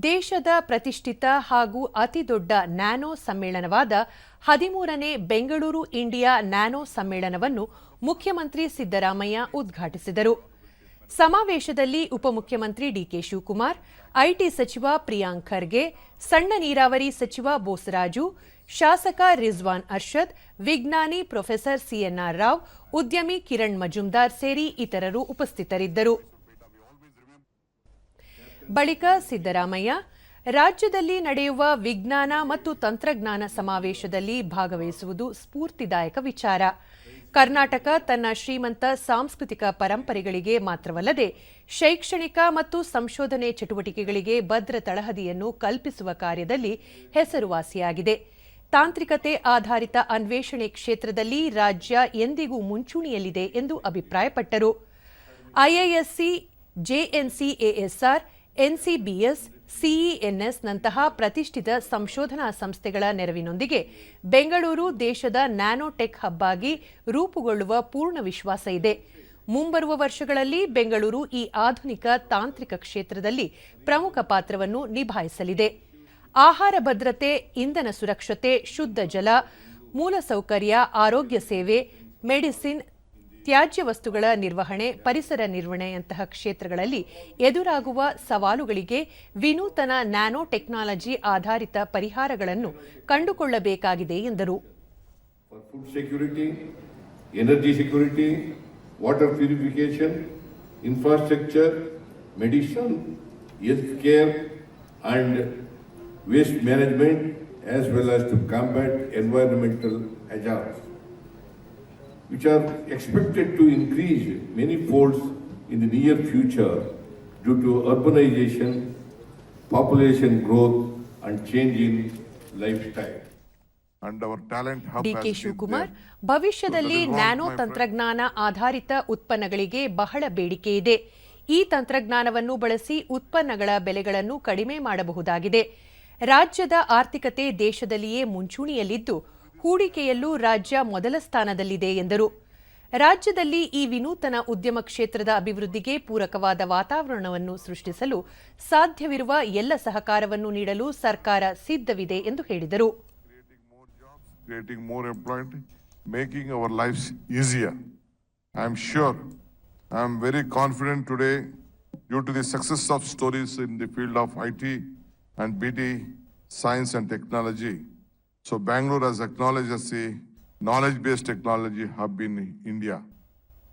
ದೇಶದ ಪ್ರತಿಷ್ಠಿತ ಹಾಗೂ ಅತಿದೊಡ್ಡ ನ್ಯಾನೋ ಸಮ್ಮೇಳನವಾದ ಹದಿಮೂರನೇ ಬೆಂಗಳೂರು ಇಂಡಿಯಾ ನ್ಯಾನೋ ಸಮ್ಮೇಳನವನ್ನು ಮುಖ್ಯಮಂತ್ರಿ ಸಿದ್ದರಾಮಯ್ಯ ಉದ್ಘಾಟಿಸಿದರು. ಸಮಾವೇಶದಲ್ಲಿ ಉಪಮುಖ್ಯಮಂತ್ರಿ ಡಿಕೆ ಶಿವಕುಮಾರ್, ಐಟಿ ಸಚಿವ ಪ್ರಿಯಾಂಕ್ ಖರ್ಗೆ, ಸಣ್ಣ ನೀರಾವರಿ ಸಚಿವ ಬೋಸರಾಜು, ಶಾಸಕ ರಿಜ್ವಾನ್ ಅರ್ಷದ್, ವಿಜ್ಞಾನಿ ಪ್ರೊಫೆಸರ್ ಸಿಎನ್ಆರ್ ರಾವ್, ಉದ್ಯಮಿ ಕಿರಣ್ ಮಜುಮ್ದಾರ್ ಸೇರಿ ಇತರರು ಉಪಸ್ಥಿತರಿದ್ದರು. ಬಳಿಕ ಸಿದ್ದರಾಮಯ್ಯ, ರಾಜ್ಯದಲ್ಲಿ ನಡೆಯುವ ವಿಜ್ಞಾನ ಮತ್ತು ತಂತ್ರಜ್ಞಾನ ಸಮಾವೇಶದಲ್ಲಿ ಭಾಗವಹಿಸುವುದು ಸ್ಫೂರ್ತಿದಾಯಕ ವಿಚಾರ. ಕರ್ನಾಟಕ ತನ್ನ ಶ್ರೀಮಂತ ಸಾಂಸ್ಕೃತಿಕ ಪರಂಪರೆಗಳಿಗೆ ಮಾತ್ರವಲ್ಲದೆ ಶೈಕ್ಷಣಿಕ ಮತ್ತು ಸಂಶೋಧನೆ ಚಟುವಟಿಕೆಗಳಿಗೆ ಭದ್ರ ತಳಹದಿಯನ್ನು ಕಲ್ಪಿಸುವ ಕಾರ್ಯದಲ್ಲಿ ಹೆಸರುವಾಸಿಯಾಗಿದೆ. ತಾಂತ್ರಿಕತೆ ಆಧಾರಿತ ಅನ್ವೇಷಣೆ ಕ್ಷೇತ್ರದಲ್ಲಿ ರಾಜ್ಯ ಎಂದಿಗೂ ಮುಂಚೂಣಿಯಲ್ಲಿದೆ ಎಂದು ಅಭಿಪ್ರಾಯಪಟ್ಟರು. ಐಐಎಸ್ಸಿ ಜೆಎನ್ಸಿಎಎಸ್ಆರ್ ಎನ್ಸಿಬಿಎಸ್, ಸಿಇಎನ್ಎಸ್ ನಂತಹ ಪ್ರತಿಷ್ಠಿತ ಸಂಶೋಧನಾ ಸಂಸ್ಥೆಗಳ ನೆರವಿನೊಂದಿಗೆ ಬೆಂಗಳೂರು ದೇಶದ ನ್ಯಾನೋಟೆಕ್ ಹಬ್ ಆಗಿ ರೂಪುಗೊಳ್ಳುವ ಪೂರ್ಣ ವಿಶ್ವಾಸ ಇದೆ. ಮುಂಬರುವ ವರ್ಷಗಳಲ್ಲಿ ಬೆಂಗಳೂರು ಈ ಆಧುನಿಕ ತಾಂತ್ರಿಕ ಕ್ಷೇತ್ರದಲ್ಲಿ ಪ್ರಮುಖ ಪಾತ್ರವನ್ನು ನಿಭಾಯಿಸಲಿದೆ. ಆಹಾರ ಭದ್ರತೆ, ಇಂಧನ ಸುರಕ್ಷತೆ, ಶುದ್ಧ ಜಲ, ಮೂಲಸೌಕರ್ಯ, ಆರೋಗ್ಯ ಸೇವೆ, ಮೆಡಿಸಿನ್ ತ್ಯಾಜ್ಯ ವಸ್ತುಗಳ ನಿರ್ವಹಣೆ, ಪರಿಸರ ನಿರ್ವಹಣೆಯಂತಹ ಕ್ಷೇತ್ರಗಳಲ್ಲಿ ಎದುರಾಗುವ ಸವಾಲುಗಳಿಗೆ ವಿನೂತನ ನ್ಯಾನೋ ಟೆಕ್ನಾಲಜಿ ಆಧಾರಿತ ಪರಿಹಾರಗಳನ್ನು ಕಂಡುಕೊಳ್ಳಬೇಕಾಗಿದೆ ಎಂದರು. Food security energy security water purification infrastructure medicine health care and waste management as well as to combat environmental adjust which are expected to increase many folds in the near future due to urbanization, population growth, and change in lifestyle. and our talent hub has DK Shivakumar. ಭವಿಷ್ಯದಲ್ಲಿ nano ತಂತ್ರಜ್ಞಾನ ಆಧಾರಿತ ಉತ್ಪನ್ನಗಳಿಗೆ ಬಹಳ ಬೇಡಿಕೆ ಇದೆ ಈ ತಂತ್ರಜ್ಞಾನವನ್ನು ಬಳಸಿ ಉತ್ಪನ್ನಗಳ ಬೆಲೆಗಳನ್ನು ಕಡಿಮೆ ಮಾಡಬಹುದಾಗಿದೆ ರಾಜ್ಯದ ಆರ್ಥಿಕತೆ ದೇಶದಲ್ಲಿಯೇ ಮುಂಚೂಣಿಯಲ್ಲಿದ್ದು ಹೂಡಿಕೆಯಲ್ಲೂ ರಾಜ್ಯ ಮೊದಲ ಸ್ಥಾನದಲ್ಲಿದೆ ಎಂದರು. ರಾಜ್ಯದಲ್ಲಿ ಈ ವಿನೂತನ ಉದ್ಯಮ ಕ್ಷೇತ್ರದ ಅಭಿವೃದ್ಧಿಗೆ ಪೂರಕವಾದ ವಾತಾವರಣವನ್ನು ಸೃಷ್ಟಿಸಲು ಸಾಧ್ಯವಿರುವ ಎಲ್ಲ ಸಹಕಾರವನ್ನು ನೀಡಲು ಸರ್ಕಾರ ಸಿದ್ಧವಿದೆ ಎಂದು ಹೇಳಿದರು. Of stories in the field of science technology So Bangalore has acknowledged as a knowledge-based technology hub in India.